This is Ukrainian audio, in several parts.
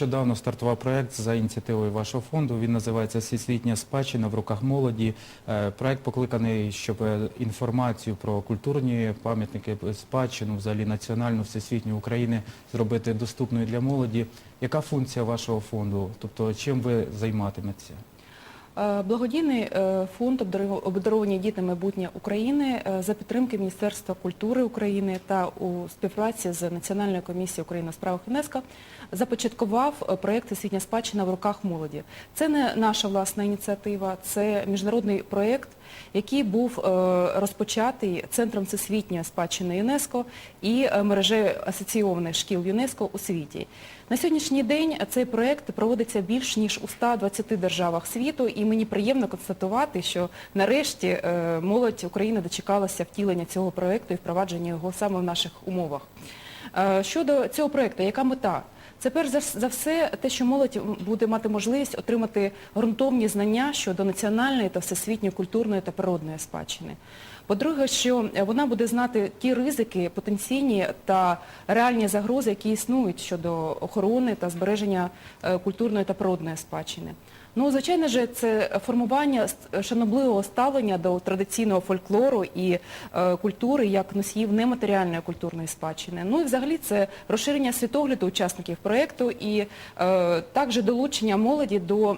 Нещодавно стартував проект за ініціативою вашого фонду. Він називається «Всесвітня спадщина в руках молоді». Проєкт Проект покликаний, щоб е, інформацію про культурні пам'ятники, е, спадщину, взагалі національну, всесвітню України зробити доступною для молоді. Яка функція вашого фонду? Тобто чим ви займатиметеся? Е, Благодійний е, фонд обдаровані діти майбутнє України е, за підтримки Міністерства культури України та у співпраці з Національною комісією України у справах ЮНЕСКО започаткував проєкт «Освітня спадщина в руках молоді». Це не наша власна ініціатива, це міжнародний проєкт, який був е, розпочатий Центром всесвітньої спадщини ЮНЕСКО і е, мережею асоційованих шкіл ЮНЕСКО у світі. На сьогоднішній день цей проєкт проводиться більш ніж у 120 державах світу, і мені приємно констатувати, що нарешті е, молодь України дочекалася втілення цього проєкту і впровадження його саме в наших умовах. Щодо цього проєкту, яка мета? Це перш за все те, що молодь буде мати можливість отримати ґрунтовні знання щодо національної та всесвітньої культурної та природної спадщини. По-друге, що вона буде знати ті ризики, потенційні та реальні загрози, які існують щодо охорони та збереження е, культурної та природної спадщини. Ну, звичайно ж, це формування шанобливого ставлення до традиційного фольклору і е, культури як носіїв нематеріальної культурної спадщини. Ну і взагалі це розширення світогляду учасників проєкту і е, також долучення молоді до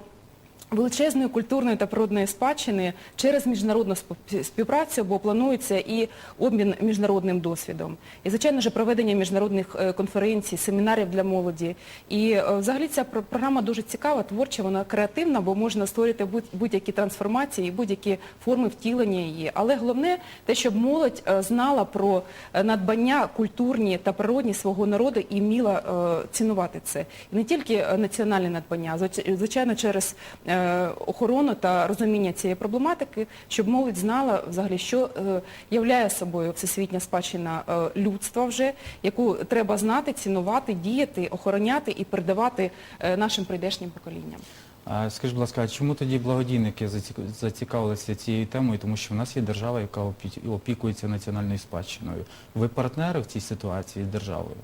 величезної культурної та природної спадщини через міжнародну співпрацю, бо планується і обмін міжнародним досвідом. І, звичайно ж, проведення міжнародних е, конференцій, семінарів для молоді. І е, взагалі ця програма дуже цікава, творча, вона креативна, бо можна створити будь- будь-які трансформації, і будь-які форми втілення її. Але головне те, щоб молодь е, знала про надбання культурні та природні свого народу і вміла цінувати це. І не тільки національне надбання, звичайно, через охорону та розуміння цієї проблематики, щоб молодь знала взагалі, що е, являє собою всесвітня спадщина е, людства вже, яку треба знати, цінувати, діяти, охороняти і передавати е, нашим прийдешнім поколінням. Скажіть, будь ласка, а чому тоді благодійники зацікавилися цією темою? Тому що в нас є держава, яка опікується національною спадщиною. Ви партнери в цій ситуації з державою?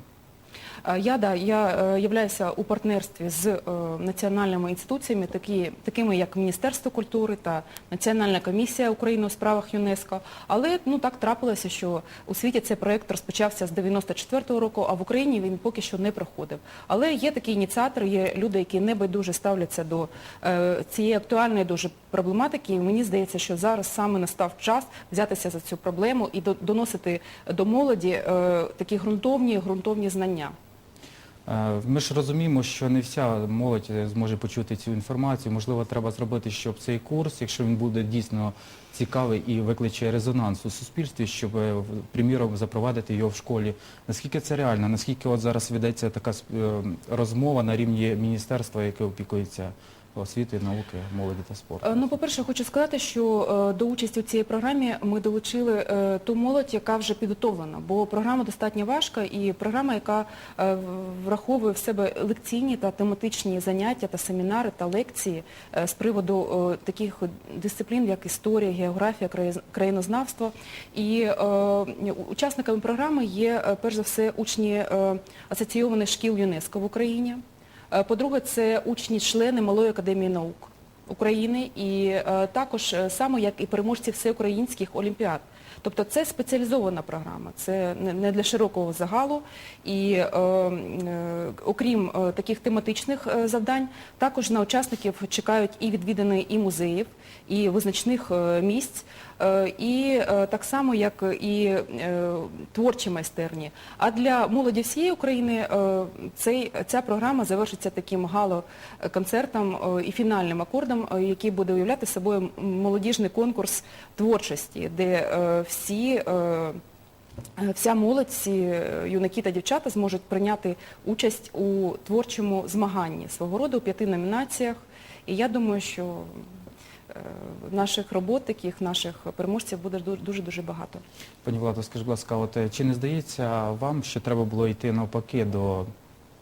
Е, Я, да, я е, являюся у партнерстві з е, національними інституціями, такі, такими як Міністерство культури та Національна комісія України у справах ЮНЕСКО. Але ну, так трапилося, що у світі цей проєкт розпочався з 94-го року, а в Україні він поки що не проходив. Але є такі ініціатори, є люди, які небайдуже ставляться до цієї актуальної дуже проблематики. І мені здається, що зараз саме настав час взятися за цю проблему і до- доносити до молоді такі ґрунтовні, ґрунтовні знання. Е, Ми ж розуміємо, що не вся молодь е, зможе почути цю інформацію. Можливо, треба зробити, щоб цей курс, якщо він буде дійсно цікавий і викличе резонанс у суспільстві, щоб, е, приміром, запровадити його в школі. Наскільки це реально? Наскільки от зараз ведеться така розмова на рівні міністерства, яке опікується освіти, науки, молоді та спорту? Е, Ну, по-перше, хочу сказати, що е, до участі у цій програмі ми долучили е, ту молодь, яка вже підготовлена, бо програма достатньо важка і програма, яка враховує в себе лекційні та тематичні заняття та семінари та лекції з приводу таких дисциплін, як історія, географія, країнознавство. І учасниками програми є, перш за все, учні асоційованих шкіл ЮНЕСКО в Україні. Е, По-друге, це учні-члени Малої академії наук України і е, також саме як і переможці всеукраїнських олімпіад. Тобто це спеціалізована програма, це не- для широкого загалу. І е, е, окрім е, таких тематичних е, завдань, також на учасників чекають і відвідини і музеїв, і визначних е, місць, е, і е, так само, як і е, творчі майстерні. А для молоді всієї України е, цей, ця програма завершиться таким гало-концертом е, і фінальним акордом, е, який буде уявляти собою молодіжний конкурс творчості, де е, всі е, Вся молодь, е, юнаки та дівчата зможуть прийняти участь у творчому змаганні свого роду у п'яти номінаціях. І я думаю, що е, наших робот, таких наших переможців буде дуже-дуже багато. Пані Владо, скажіть, будь ласка, от чи не здається вам, що треба було йти навпаки до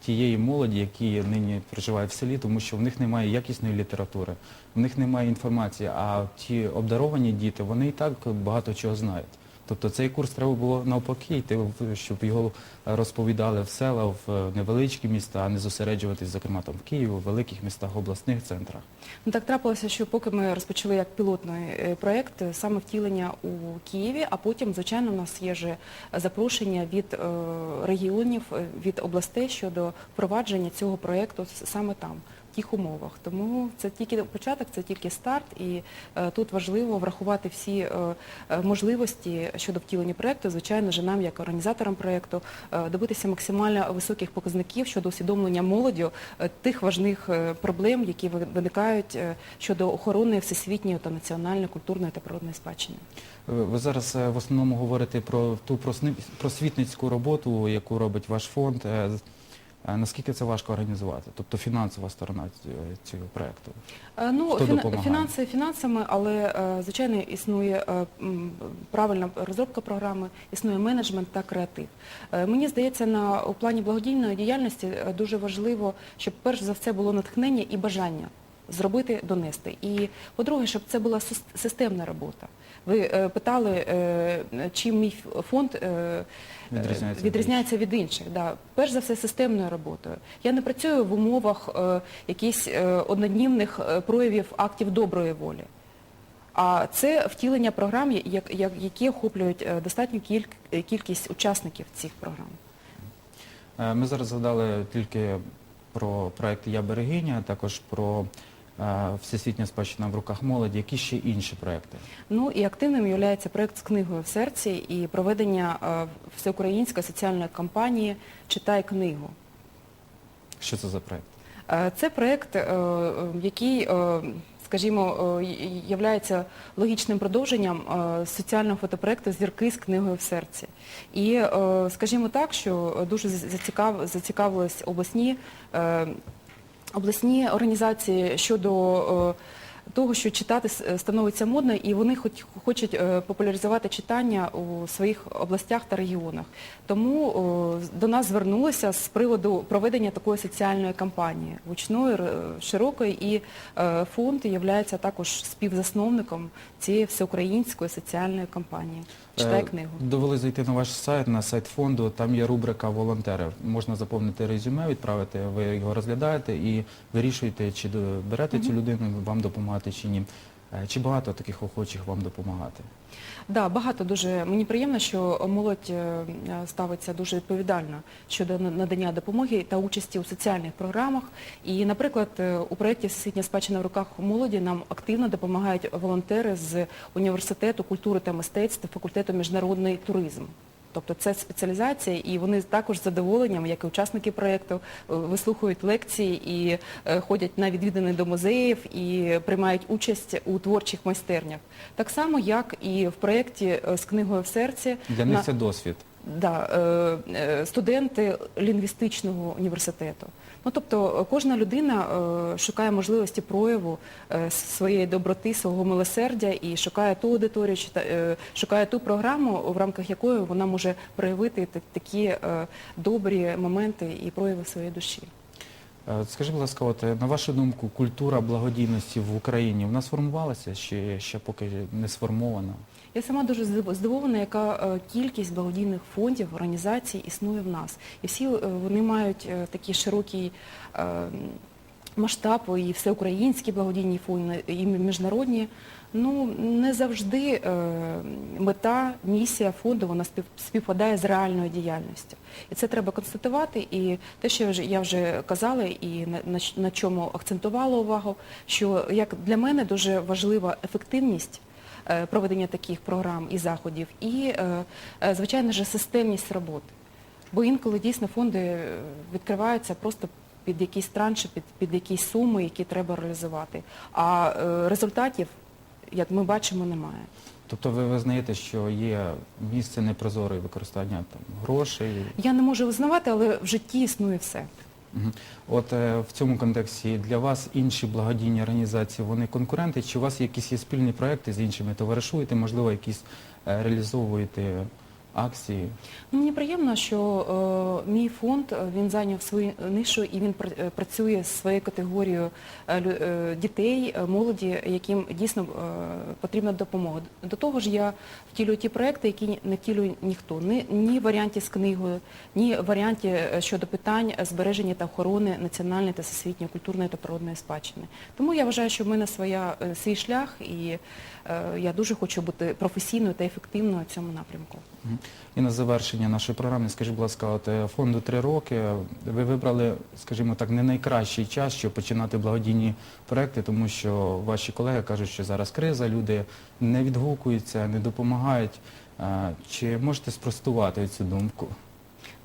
тієї молоді, які нині проживають в селі, тому що в них немає якісної літератури, в них немає інформації, а ті обдаровані діти, вони і так багато чого знають. Тобто цей курс треба було навпаки йти, щоб його розповідали в села, в е, невеличкі міста, а не зосереджуватись, зокрема там в Києві, в великих містах, обласних центрах. Ну так трапилося, що поки ми розпочали як пілотний е, проєкт, е, саме втілення у Києві, а потім, звичайно, у нас є же запрошення від е, регіонів, е, від областей щодо впровадження цього проєкту саме там. Тих умовах. Тому це тільки початок, це тільки старт, і е, тут важливо врахувати всі е, е, можливості щодо втілення проєкту. Звичайно ж, нам, як організаторам проєкту, добитися максимально високих показників щодо усвідомлення молоддю е, тих важних проблем, які виникають щодо охорони всесвітньої та національної, культурної та природної спадщини. Ви зараз в основному говорите про ту просвітницьку роботу, яку робить ваш фонд. Е, е, Наскільки це важко організувати? Тобто фінансова сторона цього проєкту? Е, Ну, Хто фіна- допомагає? фінанси фінансами, але е, звичайно існує е, правильна розробка програми, існує менеджмент та креатив. Е, Мені здається, на у плані благодійної діяльності е, дуже важливо, щоб перш за все було натхнення і бажання зробити, донести. І по-друге, щоб це була системна робота. Ви е, питали, е, чим мій фонд е, Відрізняється від відрізняється від інших. Да. Перш за все, системною роботою. Я не працюю в умовах е, якихось е, одноднівних проявів актів доброї волі. А це втілення програм, як- як- які охоплюють достатню кіль- кількість учасників цих програм. Ми зараз згадали тільки про проєкт Я берегиня, також про Всесвітня спадщина в руках молоді. Які ще інші проєкти? Ну і активним є проєкт з книгою в серці і проведення е, всеукраїнської соціальної кампанії Читай книгу. Що це за проєкт? Е, Це проєкт, е, е, який, е, скажімо, є логічним продовженням е, соціального фотопроєкту Зірки з книгою в серці. І, е, скажімо так, що дуже зацікавились обласні, е, обласні організації щодо е, того, що читати становиться модно, і вони хоч, хочуть е, популяризувати читання у своїх областях та регіонах. Тому о, до нас звернулися з приводу проведення такої соціальної кампанії гучної, широкої, і е, фонд є також співзасновником цієї всеукраїнської соціальної кампанії. Читай Е, книгу. Довели зайти на ваш сайт, на сайт фонду, там є рубрика волонтери. Можна заповнити резюме, відправити, ви його розглядаєте і вирішуєте, чи берете цю людину вам допомагати чи ні. Е, Чи багато таких охочих вам допомагати? Да, багато дуже. Мені приємно, що молодь е, ставиться дуже відповідально щодо надання допомоги та участі у соціальних програмах. І, наприклад, е, у проєкті Всесвітня спадщина в руках молоді нам активно допомагають волонтери з університету культури та мистецтв, факультету міжнародний туризм. Тобто це спеціалізація, і вони також з задоволенням, як і учасники проєкту, вислухують вислухають лекції і е, ходять на відвідини до музеїв і приймають участь у творчих майстернях. Так само, як і в проєкті е, з книгою в серці. Для них це досвід. Да, е, е, студенти лінгвістичного університету. Ну, тобто е, кожна людина е, шукає можливості прояву е, своєї доброти, свого милосердя і шукає ту аудиторію, шукає ту програму, в рамках якої вона може проявити такі добрі моменти і прояви своєї душі. Скажи, будь ласка, от, на вашу думку, культура благодійності в Україні вона сформувалася чи ще поки не сформована? Я сама дуже здивована, яка е, кількість благодійних фондів, організацій існує в нас. І всі е, вони мають е, такий широкий е, масштаб, і всеукраїнські благодійні фонди, і міжнародні. Ну, не завжди мета, місія фонду, вона спів- співпадає з реальною діяльністю. І це треба констатувати. І те, що я вже, казала, і на, чому акцентувала увагу, що як для мене дуже важлива ефективність проведення таких програм і заходів, і, е, е, звичайно ж, системність роботи. Бо інколи дійсно фонди е, відкриваються просто під якісь транші, під, під якісь суми, які треба реалізувати. А е, результатів, як ми бачимо, немає. Тобто ви визнаєте, що є місце непрозорої використання там, грошей? Я не можу визнавати, але в житті існує все. От е, в цьому контексті для вас інші благодійні організації, вони конкуренти? Чи у вас якісь є спільні проекти з іншими? Товаришуєте, можливо, якісь е, реалізовуєте акції. Ну, мені приємно, що е, мій фонд е, він зайняв свою нишу і він е, працює з своєю категорією е, е, дітей, молоді, яким дійсно е, потрібна допомога. До того ж, я втілюю ті проекти, які не втілює ніхто. Ні, ні в варіанті з книгою, ні в варіанті щодо питань збереження та охорони національної та всесвітньої культурної та природної спадщини. Тому я вважаю, що в мене своя, свій шлях і е, я дуже хочу бути професійною та ефективною у цьому напрямку. І на завершення нашої програми, скажіть, будь ласка, от е, фонду три роки. Ви вибрали, скажімо так, не найкращий час, щоб починати благодійні проекти, тому що ваші колеги кажуть, що зараз криза, люди не відгукуються, не допомагають. Е, Чи можете спростувати цю думку?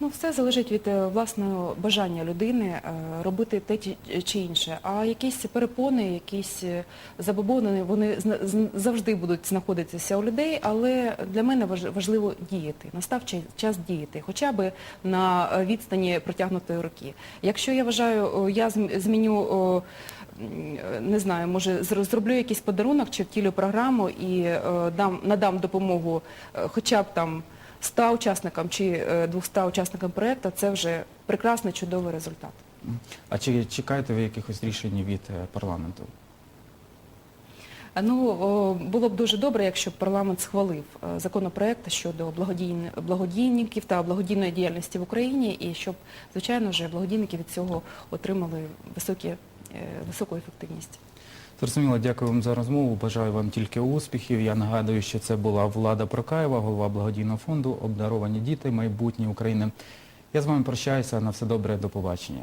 Ну, все залежить від е, власного бажання людини е, робити те чи- інше. А якісь перепони, якісь е, забобони, вони завжди будуть знаходитися у людей, але для мене важливо діяти. Настав час діяти, хоча б на відстані протягнутої руки. Якщо я вважаю, я зміню. Не знаю, може зроблю якийсь подарунок чи втілю програму і дам надам допомогу хоча б там 100 учасникам чи е, 200 учасникам проєкту, це вже прекрасний, чудовий результат. А чи чекаєте ви якихось рішень від е, парламенту? Ну, було б дуже добре, якщо б парламент схвалив е, законопроект щодо благодійників та благодійної діяльності в Україні, і щоб, звичайно вже, благодійники від цього отримали високі, е, високу ефективність. Зрозуміло, дякую вам за розмову. Бажаю вам тільки успіхів. Я нагадую, що це була Влада Прокаєва, голова благодійного фонду Обдаровані діти, майбутнє України. Я з вами прощаюся. На все добре, до побачення.